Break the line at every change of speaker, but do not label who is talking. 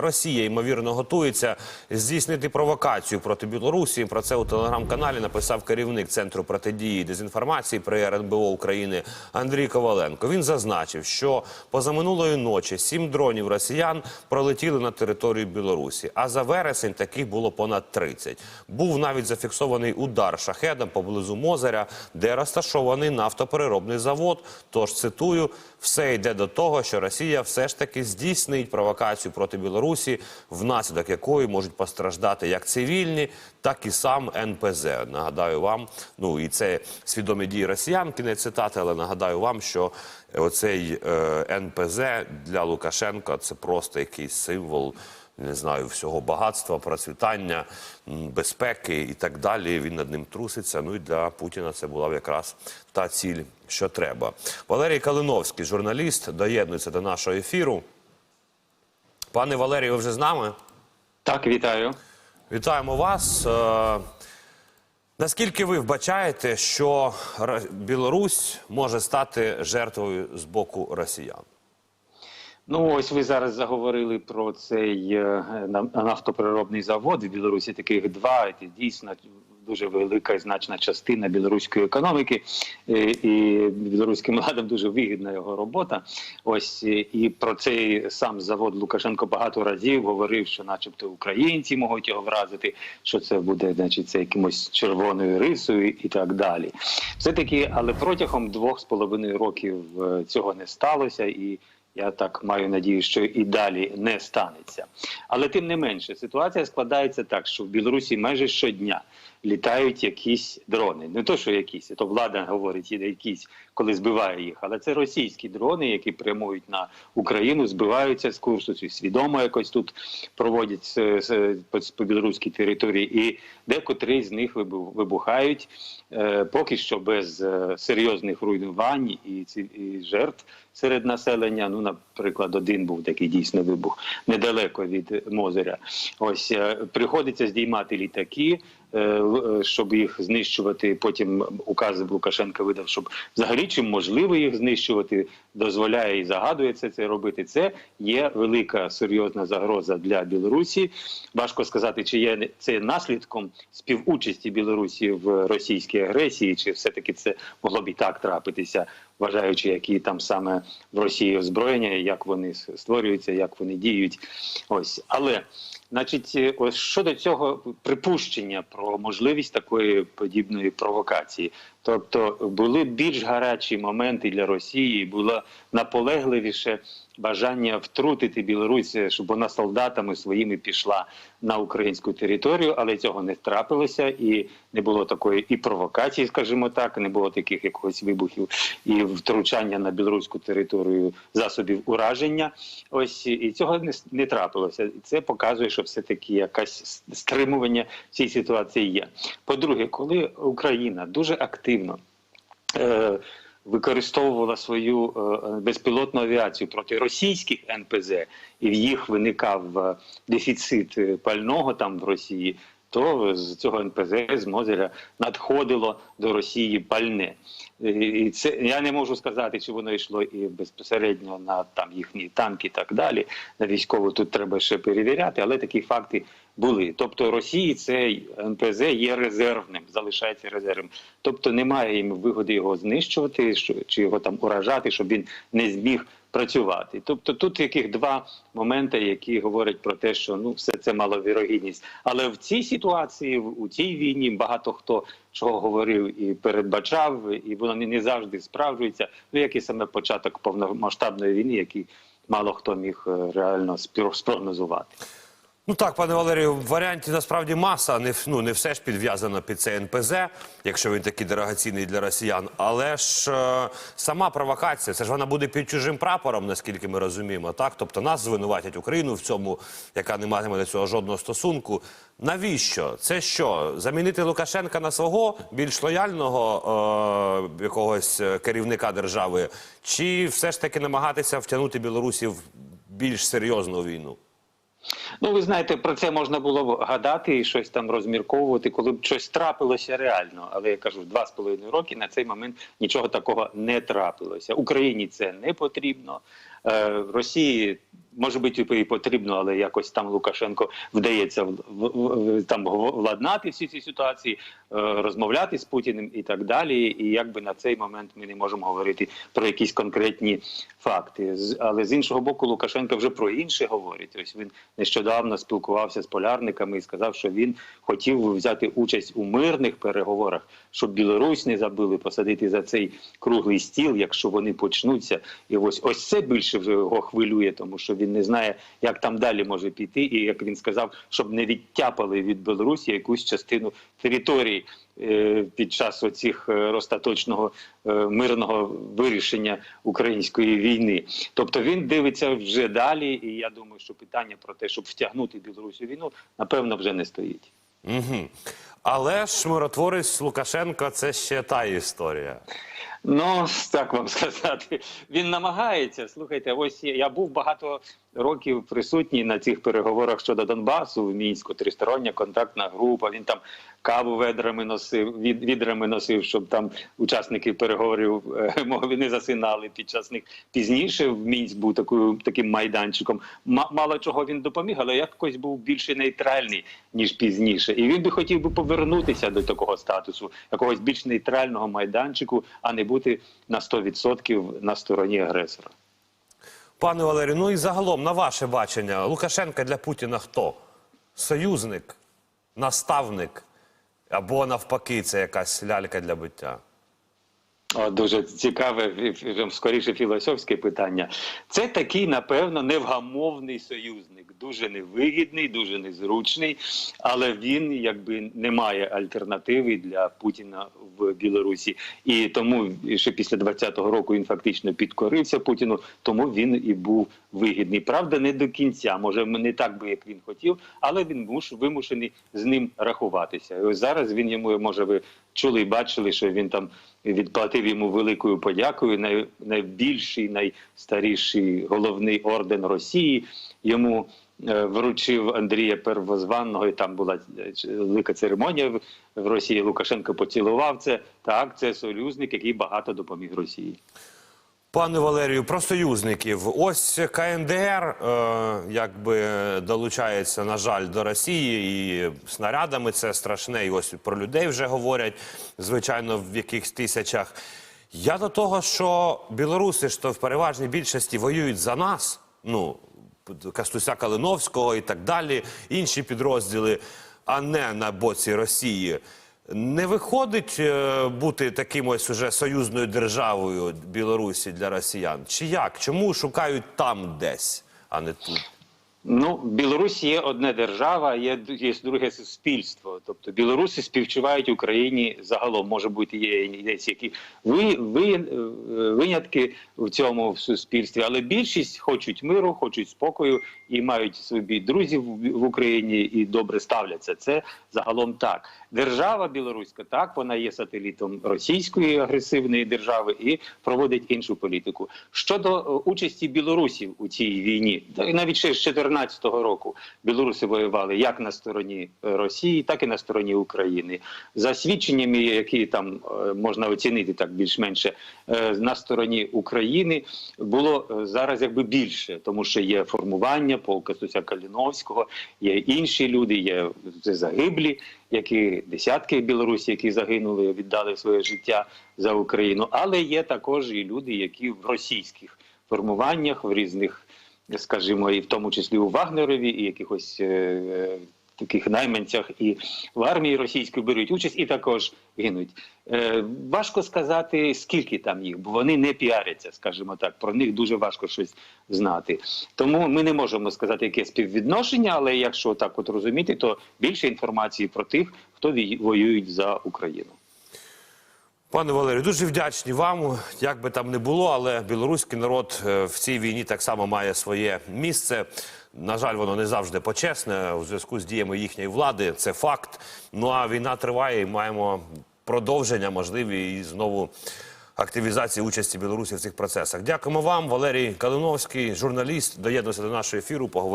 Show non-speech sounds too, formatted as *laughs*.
Росія ймовірно готується здійснити провокацію проти Білорусі. Про це у телеграм-каналі написав керівник центру протидії дезінформації при РНБО України Андрій Коваленко. Він зазначив, що позаминулої ночі сім дронів росіян пролетіли на територію Білорусі. А за вересень таких було понад 30. Був навіть зафіксований удар шахедом поблизу Мозеря, де розташований нафтопереробний завод. Тож цитую, все йде до того, що Росія все ж таки здійснить провокацію проти Білорусі, внаслідок якої можуть постраждати як цивільні, так і сам НПЗ. Нагадаю вам, ну і це свідомі дії росіян, кінець цитати, але нагадаю вам, що оцей е, НПЗ для Лукашенка це просто якийсь символ. Не знаю, всього багатства, процвітання, безпеки і так далі. Він над ним труситься. Ну і для Путіна це була якраз та ціль, що треба. Валерій Калиновський, журналіст, доєднується до нашого ефіру. Пане Валерію, ви вже з нами?
Так, вітаю.
Вітаємо вас. Е, Наскільки ви вбачаєте, що Білорусь може стати жертвою з боку росіян?
Ну ось ви зараз заговорили про цей е, на- нафтопереробний завод в Білорусі. Таких два дійсно дуже велика і значна частина білоруської економіки, Е, і білоруським владам дуже вигідна його робота. Ось е, і про цей сам завод Лукашенко багато разів говорив, що, начебто, українці можуть його вразити, що це буде, значить, це якимось червоною рисою і так далі. Все таки, але протягом двох з половиною років е, цього не сталося і. Я так маю надію, що і далі не станеться. Але тим не менше, ситуація складається так, що в Білорусі майже щодня літають якісь дрони. Не то, що якісь, то влада говорить, якісь, коли збиває їх, але це російські дрони, які прямують на Україну, збиваються з курсу, свідомо якось тут проводять по, білоруській території, і декотрі з них вибу- вибухають е, поки що без е, серйозних руйнувань і, жертв серед населення. Ну, наприклад, один був такий дійсно вибух недалеко від Мозеря. Ось е, приходиться здіймати літаки. Е, е, Щоб їх знищувати, потім указ Лукашенка видав, щоб взагалі чим можливо їх знищувати, дозволяє і загадує це, це робити. Це є велика серйозна загроза для Білорусі. Важко сказати, чи є це наслідком співучасті Білорусі в російській агресії, чи все таки це могло б і так трапитися, вважаючи, які там саме в Росії озброєння, як вони створюються, як вони діють. Ось але. Значить, ось щодо цього припущення про можливість такої подібної провокації, тобто були більш гарячі моменти для Росії, було наполегливіше бажання втрутити Білорусь, щоб вона солдатами своїми пішла на українську територію, але цього не трапилося, і не було такої і провокації, скажімо так, не було таких якогось вибухів і втручання на білоруську територію засобів ураження. Ось і цього не, не трапилося. І це показує, що все таки якась стримування цій ситуації є. По-друге, коли Україна дуже активно. Е, використовувала свою е, безпілотну авіацію проти російських НПЗ, і в їх виникав е, дефіцит е, пального там в Росії. То з цього НПЗ з Мозеля надходило до Росії пальне. І- це я не можу сказати, чи воно йшло і безпосередньо на там їхні танки, і так далі. На військову тут треба ще перевіряти, але такі факти були. Тобто Росії цей НПЗ є резервним, залишається резервним. Тобто немає їм вигоди його знищувати, що- чи його там уражати, щоб він не зміг працювати. Тобто тут яких два моменти, які говорять про те, що ну все це маловірогідність. Але в цій ситуації, у цій війні, багато хто чого говорив і передбачав, і воно не, завжди справджується. Ну як і саме початок повномасштабної війни, який мало хто міг е, реально спро- спрогнозувати.
Ну так, пане Валерію, варіантів насправді маса. Не, ну, не все ж підв'язано під цей НПЗ, якщо він такий дорогоцінний для росіян. Але ж е, сама провокація, це ж вона буде під чужим прапором, наскільки ми розуміємо. Так, тобто нас звинуватять Україну в цьому, яка не матиме до цього жодного стосунку. Навіщо? Це що? Замінити Лукашенка на свого більш лояльного е, якогось е, керівника держави, чи все ж таки намагатися втягнути Білорусі в більш серйозну війну?
Ну, ви знаєте, про це можна було б гадати і щось там розмірковувати, коли б щось трапилося реально. Але я кажу, два з половиною роки на цей момент нічого такого не трапилося. Україні це не потрібно. Е, Росії Може бути і потрібно, але якось там Лукашенко вдається в, там владнати всі ці ситуації, е, розмовляти з Путіним і так далі. І якби на цей момент ми не можемо говорити про якісь конкретні факти. Але з іншого боку, Лукашенко вже про інше говорить. Ось він нещодавно спілкувався з полярниками і сказав, що він хотів взяти участь у мирних переговорах, щоб Білорусь не забили посадити за цей круглий стіл, якщо вони почнуться. І ось ось це більше вже його хвилює, тому що він не знає, як там далі може піти. І як він сказав, щоб не відтяпали від Білорусі якусь частину території е, під час оцих е, остаточного е, мирного вирішення української війни. Тобто він дивиться вже далі, і я думаю, що питання про те, щоб втягнути Білорусь у війну, напевно, вже не стоїть.
Угу. Але ж миротворець Лукашенко це ще та історія.
Ну, так вам *laughs* сказати. Він намагається. Слухайте, ось я був багато років присутній на цих переговорах щодо Донбасу в мінську, тристороння контактна група. Він там каву ведрами носив, від, відрами носив, щоб там учасники переговорів е, *laughs* мови не засинали під час них. Пізніше в Мінськ був такою таким майданчиком. Ма- мало чого він допоміг, але якось був більше нейтральний ніж пізніше. І він би хотів би повернутися до такого статусу, якогось більш нейтрального майданчику, а не бути на 100% на стороні агресора.
Пане Валерію, ну і загалом, на ваше бачення, Лукашенка для Путіна хто? Союзник, наставник або навпаки, це якась лялька для биття.
Дуже цікаве, скоріше філософське питання. Це такий, напевно, невгамовний союзник, дуже невигідний, дуже незручний, але він якби не має альтернативи для Путіна в Білорусі. І тому ще після 20-го року він фактично підкорився Путіну, тому він і був вигідний. Правда, не до кінця, може не так би, як він хотів, але він муш вимушений з ним рахуватися. І ось зараз він йому може ви чули і бачили, що він там відплатив йому великою подякою. Най, найбільший, найстаріший головний орден Росії йому вручив Андрія Первозванного. І там була е, велика церемонія в, Росії. Лукашенко поцілував це. Так, це союзник, який багато допоміг Росії.
Пане Валерію, про союзників. Ось КНДР е, якби долучається, на жаль, до Росії і снарядами це страшне. І ось про людей вже говорять, звичайно, в якихось тисячах. Я до того, що білоруси то в переважній більшості воюють за нас. Ну, Кастуся Калиновського і так далі, інші підрозділи, а не на боці Росії. Не виходить е, бути таким ось уже союзною державою Білорусі для росіян? Чи як? Чому шукають там десь, а не тут?
Ну, Білорусь є одне держава, є, є друге суспільство. Тобто білоруси співчувають Україні загалом. Може бути, є десь які ви, ви, е, винятки в цьому в суспільстві, але більшість хочуть миру, хочуть спокою і мають собі друзів в Україні і добре ставляться. Це загалом так. Держава білоруська так вона є сателітом російської агресивної держави і проводить іншу політику. Щодо е, участі білорусів у цій війні, навіть ще з 2014 року білоруси воювали як на стороні е, Росії, так і на стороні України. За свідченнями, які там е, можна оцінити так більш-менше е, на стороні України, було зараз якби більше, тому що є формування полка Стуся Каліновського, є інші люди, є загиблі, які десятки білорусів, які загинули, віддали своє життя за Україну. Але є також і люди, які в російських формуваннях в різних, скажімо, і в тому числі у Вагнерові, і якихось. е, е, Таких найманцях і в армії російської беруть участь і також гинуть. Е, важко сказати, скільки там їх, бо вони не піаряться, скажімо так. Про них дуже важко щось знати. Тому ми не можемо сказати, яке співвідношення, але якщо так от розуміти, то більше інформації про тих, хто воюють за Україну.
Пане Валерію, дуже вдячні вам. Як би там не було, але білоруський народ е, в цій війні так само має своє місце. На жаль, воно не завжди почесне у зв'язку з діями їхньої влади. Це факт. Ну а війна триває, і маємо продовження можливі і знову активізації участі Білорусі в цих процесах. Дякуємо вам, Валерій Калиновський, журналіст, доєднувся до нашого ефіру. Поговорив.